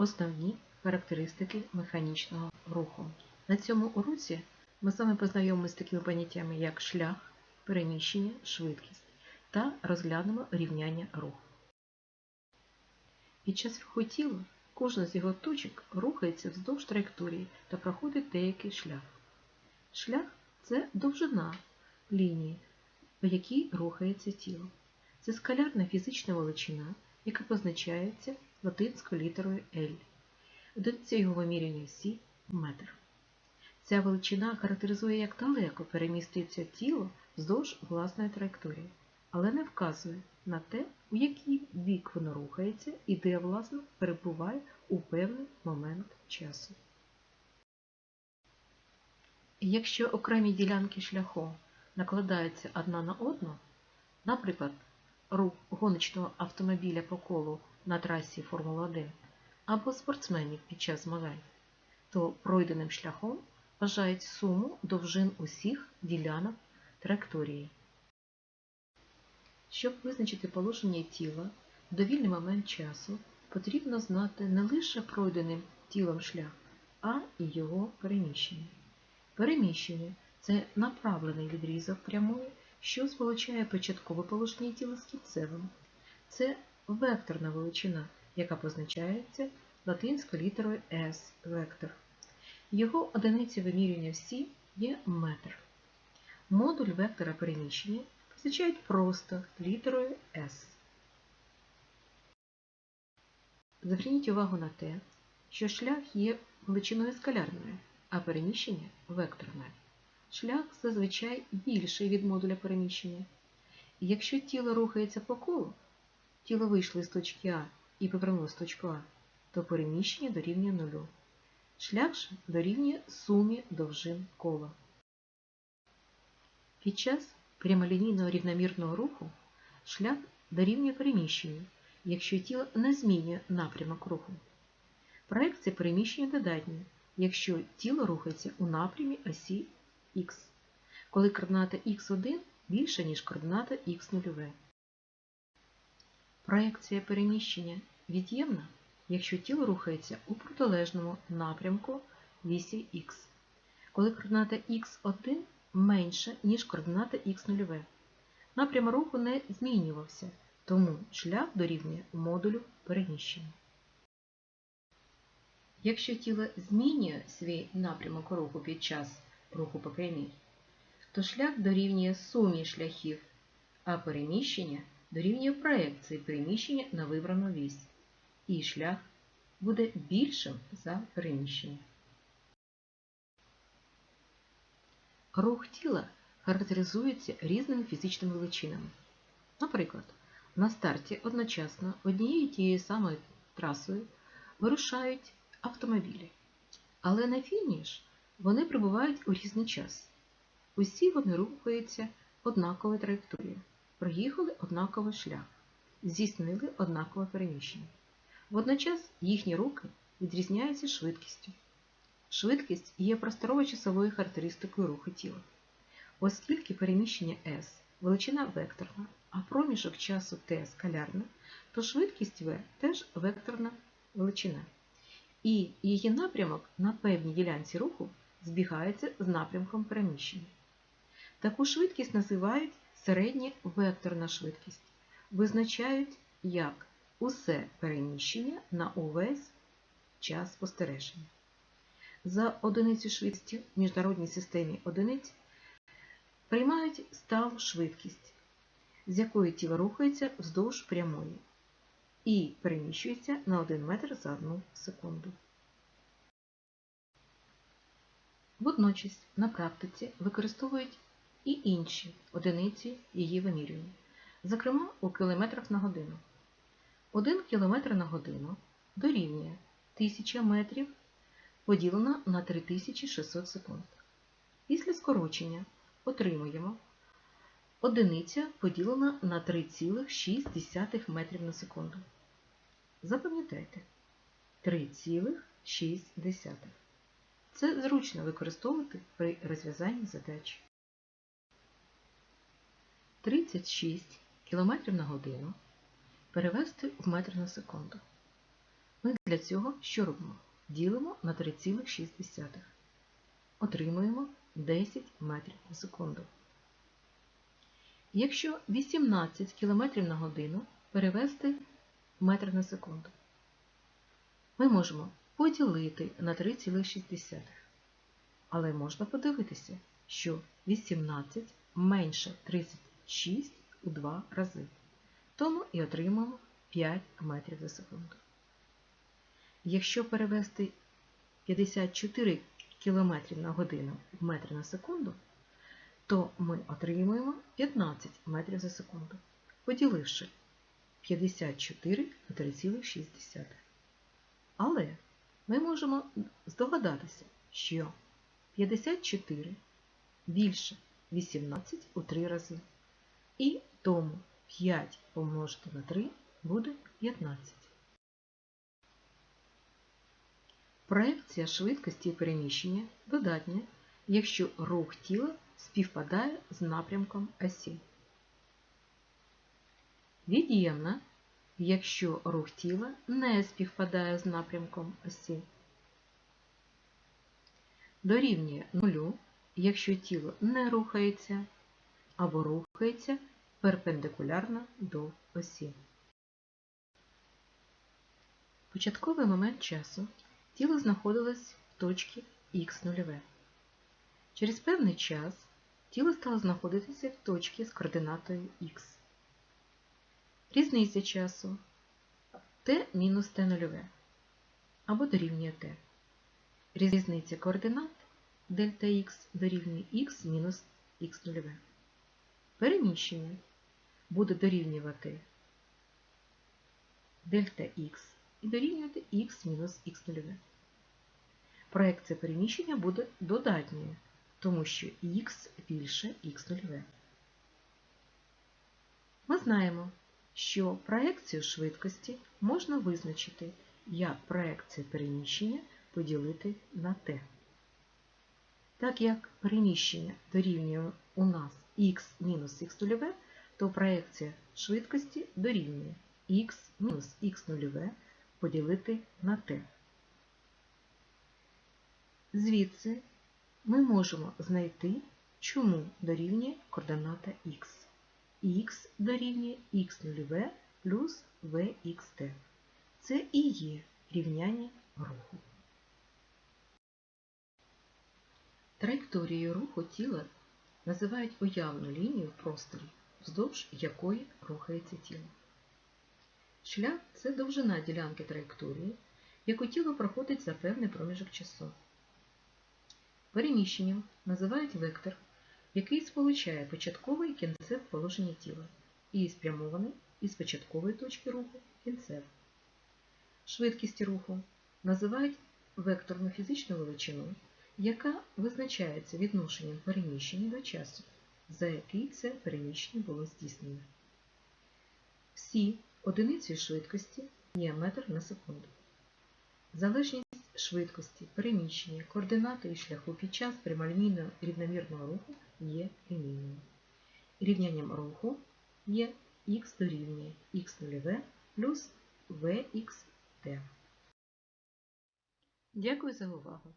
Основні характеристики механічного руху. На цьому уроці ми з вами познайомимося з такими поняттями, як шлях, переміщення, швидкість та розглянемо рівняння руху. Під час руху тіла кожна з його точок рухається вздовж траєкторії та проходить деякий шлях. Шлях це довжина лінії, по якій рухається тіло. Це скалярна фізична величина, яка позначається латинською літерою L. Одиниця його вимірювання всі метр. Ця величина характеризує, як далеко переміститься тіло вздовж власної траєкторії, але не вказує на те, у який бік воно рухається і де, власне, перебуває у певний момент часу. Якщо окремі ділянки шляху накладаються одна на одну, наприклад, рух гоночного автомобіля по колу на трасі Формула-1 або спортсменів під час змагань, то пройденим шляхом вважають суму довжин усіх ділянок траєкторії. Щоб визначити положення тіла в довільний момент часу, потрібно знати не лише пройденим тілом шлях, а і його переміщення. Переміщення це направлений відрізок прямої, що сполучає початкове положення тіла з кінцевим. Це векторна величина, яка позначається латинською літерою S вектор. Його одиниці вимірювання всі є метр. Модуль вектора переміщення позначають просто літерою S. Зверніть увагу на те, що шлях є величиною скалярною, а переміщення векторне. Шлях зазвичай більший від модуля переміщення. Якщо тіло рухається по колу, тіло вийшло з точки А і повернулося з точку А, то переміщення дорівнює нулю. Шлях же дорівнює сумі довжин кола. Під час прямолінійного рівномірного руху шлях дорівнює переміщенню, якщо тіло не змінює напрямок руху. Проекція переміщення додатня, якщо тіло рухається у напрямі осі Х, коли координата х1 більша, ніж координата х0. Проекція переміщення від'ємна, якщо тіло рухається у протилежному напрямку вісі Х, коли координата х1 менша, ніж координата х0. Напрям руху не змінювався, тому шлях дорівнює модулю переміщення. Якщо тіло змінює свій напрямок руху під час руху по прямій, то шлях дорівнює сумі шляхів, а переміщення дорівнює проекції переміщення на вибрану вісь, і шлях буде більшим за переміщення. Рух тіла характеризується різними фізичними величинами. Наприклад, на старті одночасно однією тією самою трасою вирушають автомобілі, але на фініш вони прибувають у різний час. Усі вони рухаються однаковою траєкторією, проїхали однаковий шлях, здійснили однакове переміщення. Водночас їхні рухи відрізняються швидкістю. Швидкість є просторово-часовою характеристикою руху тіла. Оскільки переміщення S величина векторна, а проміжок часу T скалярна, то швидкість V теж векторна величина. І її напрямок на певній ділянці руху збігається з напрямком переміщення. Таку швидкість називають середня векторна швидкість, визначають як усе переміщення на увесь час спостереження. За одиницю швидкості в міжнародній системі одиниць приймають сталу швидкість, з якої тіло рухається вздовж прямої і переміщується на 1 метр за 1 секунду. Водночас на практиці використовують і інші одиниці її вимірювання, зокрема у кілометрах на годину. 1 км на годину дорівнює 1000 метрів поділено на 3600 секунд. Після скорочення отримуємо одиниця поділена на 3,6 метрів на секунду. Запам'ятайте 3,6. Це зручно використовувати при розв'язанні задач. 36 км на годину перевести в метр на секунду. Ми для цього що робимо? Ділимо на 3,6. Отримуємо 10 метрів на секунду. Якщо 18 км на годину перевести в метр на секунду, ми можемо поділити на 3,6. Але можна подивитися, що 18 менше 36 у 2 рази. Тому і отримаємо 5 метрів за секунду. Якщо перевести 54 км на годину в метр на секунду, то ми отримуємо 15 метрів за секунду, поділивши 54 на 3,6. Але ми можемо здогадатися, що 54 більше 18 у 3 рази. І тому 5 помножити на 3 буде 15. Проекція швидкості переміщення додатня, якщо рух тіла співпадає з напрямком осі. Від'ємна, якщо рух тіла не співпадає з напрямком осі. Дорівнює нулю, якщо тіло не рухається або рухається перпендикулярно до осі. Початковий момент часу тіло знаходилось в точці х0. Через певний час тіло стало знаходитися в точці з координатою х. Різниця часу t мінус t0 або дорівнює t. Різниця координат дельта х дорівнює х мінус х0. Переміщення буде дорівнювати дельта х і дорівнювати х мінус х0. Проекція переміщення буде додатньою, тому що х більше х0. Ми знаємо, що проекцію швидкості можна визначити як проекцію переміщення поділити на t. Так як переміщення дорівнює у нас х мінус х0, то проекція швидкості дорівнює х мінус х0 поділити на t. Звідси ми можемо знайти, чому дорівнює координата х. Х дорівнює х0 плюс vxt. Це і є рівняння руху. Траєкторією руху тіла називають уявну лінію в просторі, вздовж якої рухається тіло. Шлях це довжина ділянки траєкторії, яку тіло проходить за певний проміжок часу. Переміщенням називають вектор, який сполучає початкове і положення тіла і спрямований із початкової точки руху в. Швидкість руху називають векторну фізичну величину, яка визначається відношенням переміщення до часу, за який це переміщення було здійснено. Всі одиниці швидкості є метр на секунду. Залежність швидкості, переміщення, координати і шляху під час прямолінійного рівномірного руху є лінійною. Рівнянням руху є х дорівнює х0 плюс vxt. Дякую за увагу!